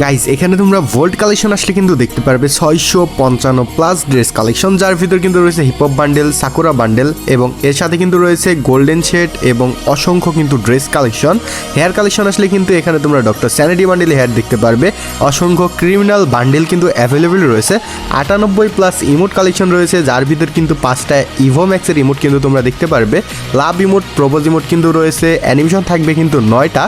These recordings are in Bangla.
গাইজ এখানে তোমরা ভোল্ট কালেকশন আসলে কিন্তু দেখতে পারবে। ছয়শো পঞ্চান্ন প্লাস ড্রেস কালেকশন যার ভিতর কিন্তু রয়েছে হিপহপ বান্ডেল সাকুরা বান্ডেল এবং এর সাথে কিন্তু রয়েছে গোল্ডেন শেড এবং অসংখ্য কিন্তু ড্রেস কালেকশন হেয়ার কালেকশন আসলে কিন্তু এখানে তোমরা ডক্টর স্যানিটি বান্ডেল হেয়ার দেখতে পারবে। অসংখ্য ক্রিমিনাল বান্ডেল কিন্তু অ্যাভেলেবেল রয়েছে। আটানব্বই প্লাস ইমোট কালেকশন রয়েছে, যার ভিতর কিন্তু পাঁচটা ইভো ম্যাক্সের ইমোট কিন্তু তোমরা দেখতে পারবে। লাভ ইমোট প্রবোজ ইমোট কিন্তু রয়েছে অ্যানিমেশন থাকবে কিন্তু নয়টা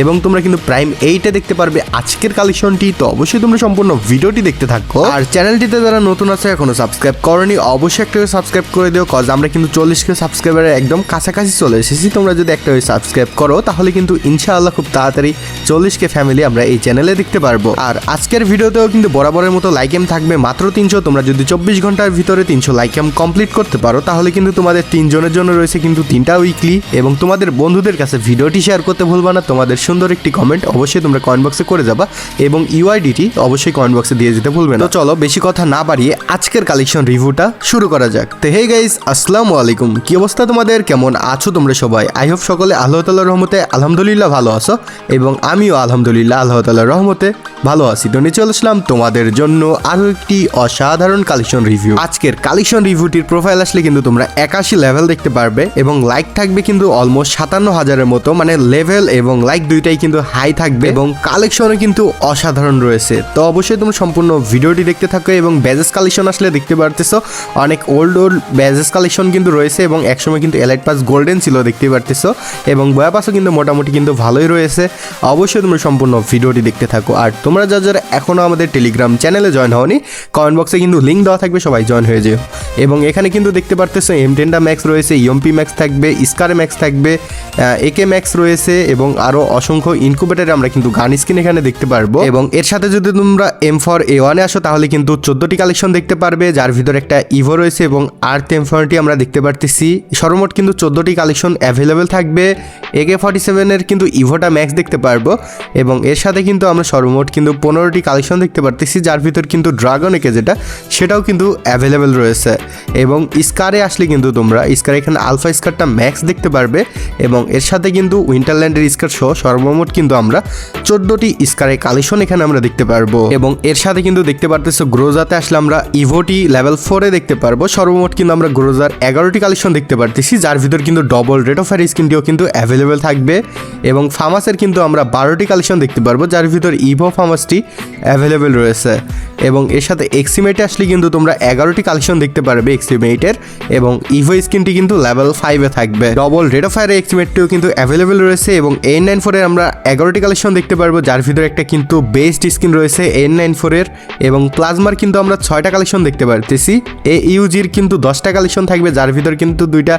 এবং তোমরা কিন্তু প্রাইম এইটে দেখতে পারবে। আজকের কালেকশনটি তো অবশ্যই তোমরা সম্পূর্ণ ভিডিওটি দেখতে থাকো। আর চ্যানেলটিতে যারা নতুন আছে, এখনও সাবস্ক্রাইব করনি, অবশ্যই একটা সাবস্ক্রাইব করে দিও কজ আমরা কিন্তু চল্লিশ কে সাবস্ক্রাইবারের একদম কাছাকাছি চলে এসেছি। তোমরা যদি একটা সাবস্ক্রাইব করো, তাহলে কিন্তু ইনশাআল্লাহ খুব তাড়াতাড়ি চল্লিশ কে ফ্যামিলি আমরা এই চ্যানেলে দেখতে পারব। আর আজকের ভিডিওতেও কিন্তু বরাবরের মতো লাইক এম থাকবে মাত্র তিনশো। তোমরা যদি চব্বিশ ঘণ্টার ভিতরে তিনশো লাইক এম কমপ্লিট করতে পারো, তাহলে কিন্তু তোমাদের তিনজনের জন্য রয়েছে কিন্তু তিনটা উইকলি এবং তোমাদের বন্ধুদের কাছে ভিডিওটি শেয়ার করতে ভুলবা না, তোমাদের সুন্দর একটি কমেন্ট অবশ্যই তোমরা কমেন্ট বক্সে করে যাবা। এবং ইউআইডিটি অবশ্যই কমেন্ট বক্সে দিয়ে যেতে ভুলবে না। তো চলো, বেশি কথা না বাড়িয়ে আজকের কালেকশন রিভিউটা শুরু করা যাক। তো হে গাইস আসসালামু আলাইকুম। কি অবস্থা তোমাদের? কেমন আছো তোমরা সবাই? আই হোপ সকলে আল্লাহ তাল্লাহর রহমতে আলহামদুলিল্লাহ ভালো আছো এবং আমিও আলহামদুলিল্লাহ আল্লাহ তাল্লাহর রহমতে ভালো আছি। তো নিয়ে আসলাম তোমাদের জন্য আরও একটি অসাধারণ কালেকশন রিভিউ আজকের কালেকশন রিভিউটির প্রোফাইল আসলে কিন্তু তোমরা একাশি লেভেল দেখতে পারবে এবং লাইক থাকবে কিন্তু অলমোস্ট সাতান্ন হাজারের মতো মানে লেভেল এবং লাইক দুইটাই কিন্তু হাই থাকবে এবং কালেকশনও কিন্তু অসাধারণ রয়েছে। তো অবশ্যই তোমরা সম্পূর্ণ ভিডিওটি দেখতে থাকো এবং ব্যাজেস কালেকশন আসলে দেখতে পারতেছো। অনেক ওল্ড ওল্ড ব্যাজেস কালেকশন কিন্তু রয়েছে এবং একসময় কিন্তু এলাইট পাস গোল্ডেন ছিল দেখতে পারতেছো। এবং বয়া পাসও কিন্তু মোটামুটি কিন্তু ভালোই রয়েছে। অবশ্যই তোমরা সম্পূর্ণ ভিডিওটি দেখতে থাকো। আর তোমরা যা যারা এখনও আমাদের টেলিগ্রাম চ্যানেলে জয়েন হওনি কমেন্ট বক্সে কিন্তু লিঙ্ক দেওয়া থাকবে, সবাই জয়েন হয়ে যেও। এবং এখানে কিন্তু দেখতে পারতেছো এম টেনটা ম্যাক্স রয়েছে ইএমপি ম্যাক্স থাকবে স্কার ম্যাক্স থাকবে একে ম্যাক্স রয়েছে এবং আরও অসংখ্য ইনকুবেটারে আমরা কিন্তু গান স্কিন এখানে দেখতে পারব। এবং এর সাথে যদি তোমরা এম ফর এ ওয়ানে আসো, তাহলে কিন্তু চোদ্দোটি কালেকশন দেখতে পারবে, যার ভিতর একটা ইভো রয়েছে এবং আর্থ এম ফোরটি আমরা দেখতে পারতেছি। সর্বমোট কিন্তু চোদ্দোটি কালেকশন অ্যাভেলেবেল থাকবে। একে ফর্টি সেভেনের কিন্তু ইভোটা ম্যাক্স দেখতে পারব এবং এর সাথে কিন্তু আমরা সর্বমোট কিন্তু পনেরোটি কালেকশন দেখতে পারতেছি, যার ভিতর কিন্তু ড্রাগন একে যেটা, সেটাও কিন্তু অ্যাভেলেবেল রয়েছে। এবং স্কারে আসলে কিন্তু তোমরা স্কার এখানে আলফা স্কারটা ম্যাক্স দেখতে পারবে এবং এর সাথে কিন্তু উইন্টারল্যান্ডের স্কার সহ সর্বমোট কিন্তু আমরা চোদ্দোটি স্কারের কালেকশন এখানে আমরা দেখতে পারব। এবং এর সাথে কিন্তু দেখতে পারতেছো গ্রোজাতে আসলে আমরা ইভোটি লেভেল ফোরে দেখতে পারব। সর্বমোট কিন্তু আমরা গ্রোজার এগারোটি কালেকশন দেখতে পারতেছি, যার ভিতর কিন্তু ডবল রেট অফ ফায়ার স্কিনটিও কিন্তু অ্যাভেলেবেল থাকবে। এবং ফার্মাসের কিন্তু আমরা বারোটি কালেকশন দেখতে পারব, যার ভিতর ইভো ফার্মাসটি অ্যাভেলেবেল রয়েছে। এবং এর সাথে এক্সিমেটে আসলে কিন্তু তোমরা এগারোটি কালেকশন দেখতে পারবে এক্সিমেটের এবং ইভো স্কিনটি কিন্তু লেভেল ফাইভে থাকবে। ডবল রেড অফ ফায়ার এক্সিমেটটিও কিন্তু অ্যাভেলেবেল রয়েছে এবং এন নাইন ফোরের আমরা এগারোটি কালেকশন দেখতে পারব, যার ভিতরে একটা কিন্তু বেস্ট স্কিন রয়েছে এন নাইন ফোরের এবং প্লাজমার কিন্তু আমরা ছয়টা কালেকশন দেখতে পারতেছি। এ ইউজির কিন্তু দশটা কালেকশন থাকবে, যার ভিতর কিন্তু দুইটা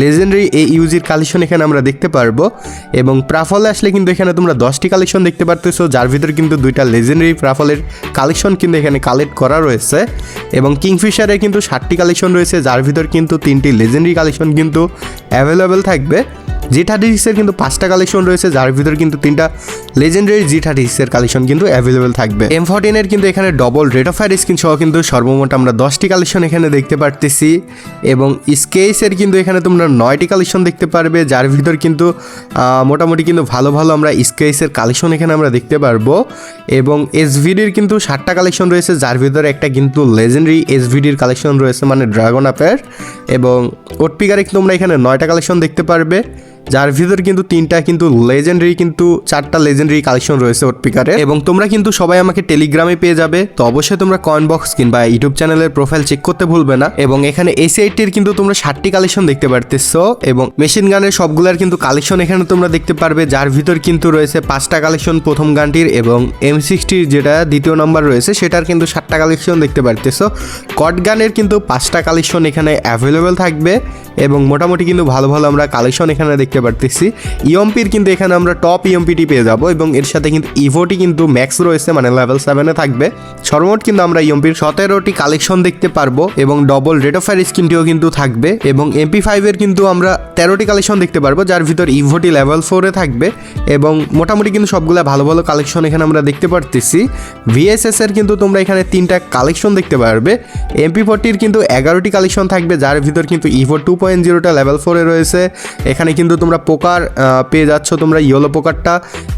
লেজেন্ডারি এ ইউজির কালেকশন এখানে আমরা দেখতে পারব। এবং প্রাফলে আসলে কিন্তু এখানে তোমরা দশটি কালেকশন দেখতে পারতেছো, যার ভিতর কিন্তু দুইটা লেজেন্ডারি প্রাফলের কালেকশন কিন্তু এখানে কালেক্ট করা রয়েছে। এবং কিংফিশারে কিন্তু ষাটটি কালেকশন রয়েছে, যার ভিতর কিন্তু তিনটি লেজেন্ডারি কালেকশন কিন্তু অ্যাভেলেবেল থাকবে। জি থার্টি সিক্সের কিন্তু পাঁচটা কালেকশন রয়েছে, যার ভিতর কিন্তু তিনটা লেজেন্ডারি জি থার্টি সিক্সের কালেকশন কিন্তু অ্যাভেলেবেল থাকবে। এম ফোরটিনের কিন্তু এখানে double red of fire screen সহ কিন্তু সর্বমোট আমরা দশটি কালেকশন এখানে দেখতে পারতেছি। এবং স্কেসের কিন্তু এখানে তোমরা নয়টি কালেকশন দেখতে পারবে, যার ভিতর কিন্তু মোটামুটি কিন্তু ভালো ভালো আমরা স্কেসের কালেকশন এখানে আমরা দেখতে পারব। এবং এসভিডির কিন্তু ষাটটা কালেকশন রয়েছে, যার ভিতরে একটা কিন্তু লেজেন্ডারি এসভিডির কালেকশন রয়েছে মানে ড্রাগন আপের এবং ওটপিকারে তোমরা এখানে নয়টা কালেকশন দেখতে পারবে। যার ভিতর কিন্তু তিনটা কিন্তু লেজেন্ডারি কিন্তু চারটা লেজেন্ডারি কালেকশন রয়েছে ওটপিকারে এবং তোমরা কিন্তু সবাই আমাকে টেলিগ্রামে পেয়ে যাবে, তো অবশ্যই তোমরা কয়েন বক্স কিংবা ইউটিউব চ্যানেলের প্রোফাইল চেক করতে ভুলবে না। এবং এখানে এসি এইটির কিন্তু তোমরা ষাটটি কালেকশন দেখতে পারতেছো, এবং মেশিন গানের সবগুলার কিন্তু কালেকশন এখানে তোমরা দেখতে পারবে, যার ভিতর কিন্তু রয়েছে পাঁচটা কালেকশন প্রথম গানটির এবং এম সিক্সটির যেটা দ্বিতীয় নম্বর রয়েছে, সেটার কিন্তু সাতটা কালেকশন দেখতে পারতেছো। কট গানের কিন্তু পাঁচটা কালেকশন এখানে অ্যাভেলেবেল থাকবে, এবং মোটামুটি কিন্তু ভালো ভালো আমরা কালেকশন এখানে দেখতে পারতেছি। ইএমপির কিন্তু এখানে আমরা টপ ইএমপিটি পেয়ে যাব এবং এর সাথে কিন্তু ইভোটি কিন্তু ম্যাক্স রয়েছে মানে লেভেল সেভেনে থাকবে। সর্বমোট কিন্তু আমরা ইএমপির সতেরোটি কালেকশন দেখতে পারব এবং ডবল রেট অফ স্কিনটিও কিন্তু থাকবে এবং এমপি ফাইভের কিন্তু আমরা তেরোটি কালেকশন দেখতে পারব, যার ভিতর ইভোটি লেভেল ফোরে থাকবে এবং মোটামুটি কিন্তু সবগুলো ভালো ভালো কালেকশন এখানে আমরা দেখতে পারতেছি। ভিএসএস এর কিন্তু তোমরা এখানে তিনটা কালেকশন দেখতে পারবে। এমপি ফোরটির কিন্তু এগারোটি কালেকশন থাকবে, যার ভিতর কিন্তু ইভো টু পয়েন্ট জিরোটা লেভেল ফোরে রয়েছে। এখানে কিন্তু তোমরা পোকার পেয়ে যাচ্ছ তোমরা ইয়েলো পোকারটা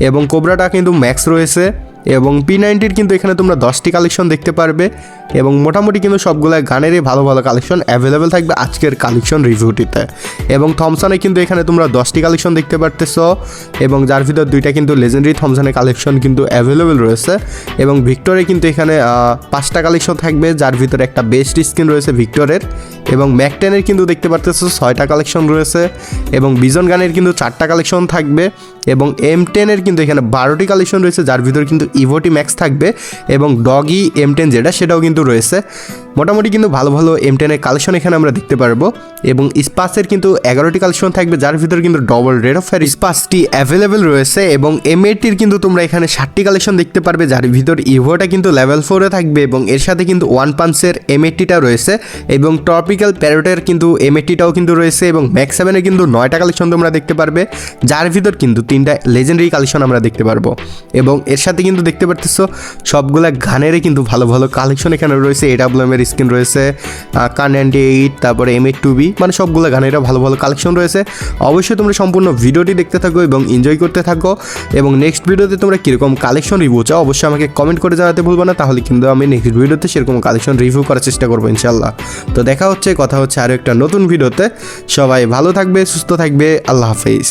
এবং কোবরাটা কিন্তু ম্যাক্স রয়েছে। এবং পি নাইনটির কিন্তু এখানে তোমরা দশটি কালেকশন দেখতে পারবে এবং মোটামুটি কিন্তু সবগুলো গানেরই ভালো ভালো কালেকশন অ্যাভেলেবেল থাকবে আজকের কালেকশন রিভিউটিতে এবং থমসনে কিন্তু এখানে তোমরা দশটি কালেকশন দেখতে পারতেছো এবং যার ভিতর দুইটা কিন্তু লেজেন্ডারি থমসনের কালেকশন কিন্তু অ্যাভেলেবেল রয়েছে এবং ভিক্টরে কিন্তু এখানে পাঁচটা কালেকশন থাকবে, যার ভিতরে একটা বেস্ট স্কিন রয়েছে ভিক্টরের এবং ম্যাকটেনের কিন্তু দেখতে পারতেছো ছয়টা কালেকশন রয়েছে এবং বিজন গানের কিন্তু চারটা কালেকশন থাকবে এবং এম টেনের কিন্তু এখানে বারোটি কালেকশন রয়েছে, যার ভিতরে কিন্তু ইভোটি ম্যাক্স থাকবে এবং ডগি এম টেন যেটা, সেটাও কিন্তু রয়েছে। মোটামুটি কিন্তু ভালো ভালো এম টেনের কালেকশন এখানে আমরা দেখতে পারব এবং স্পাসের কিন্তু এগারোটি কালেকশন থাকবে, যার ভিতরে কিন্তু ডবল রেড অফ ফায়ার স্পাসটি অ্যাভেলেবেল রয়েছে এবং এম এইটির কিন্তু তোমরা এখানে ষাটটি কালেকশন দেখতে পারবে, যার ভিতর ইভোটা কিন্তু লেভেল ফোরে থাকবে এবং এর সাথে কিন্তু ওয়ান পাঞ্চের এম এইটটিটা রয়েছে এবং টপিক্যাল প্যারোটের কিন্তু এম এইটটিটাও কিন্তু রয়েছে এবং ম্যাক্স সেভেনের কিন্তু নয়টা কালেকশন তোমরা দেখতে পারবে, যার ভিতর কিন্তু তিনটা লেজেন্ডারি কালেকশন আমরা দেখতে পারব। এবং এর সাথে কিন্তু দেখতে পারতেছো, সবগুলা গানেরই কিন্তু ভালো ভালো কালেকশন এখানে রয়েছে। এডাব্লিউএম এর স্ক্রিন রয়েছে কান নাইনটি এইট তারপরে এম এইট টু বি মানে সবগুলো গানেরও ভালো ভালো কালেকশন রয়েছে। অবশ্যই তোমরা সম্পূর্ণ ভিডিওটি দেখতে থাকো এবং এনজয় করতে থাকো। এবং নেক্সট ভিডিওতে তোমরা কীরকম কালেকশন রিভিউ চাও, অবশ্যই আমাকে কমেন্ট করে জানাতে ভুলবো না। তাহলে কিন্তু আমি নেক্সট ভিডিওতে সেরকম কালেকশন রিভিউ করার চেষ্টা করব ইনশাল্লাহ তো দেখা হচ্ছে, কথা হচ্ছে আরও একটা নতুন ভিডিওতে। সবাই ভালো থাকবে, সুস্থ থাকবে, আল্লাহ হাফিজ।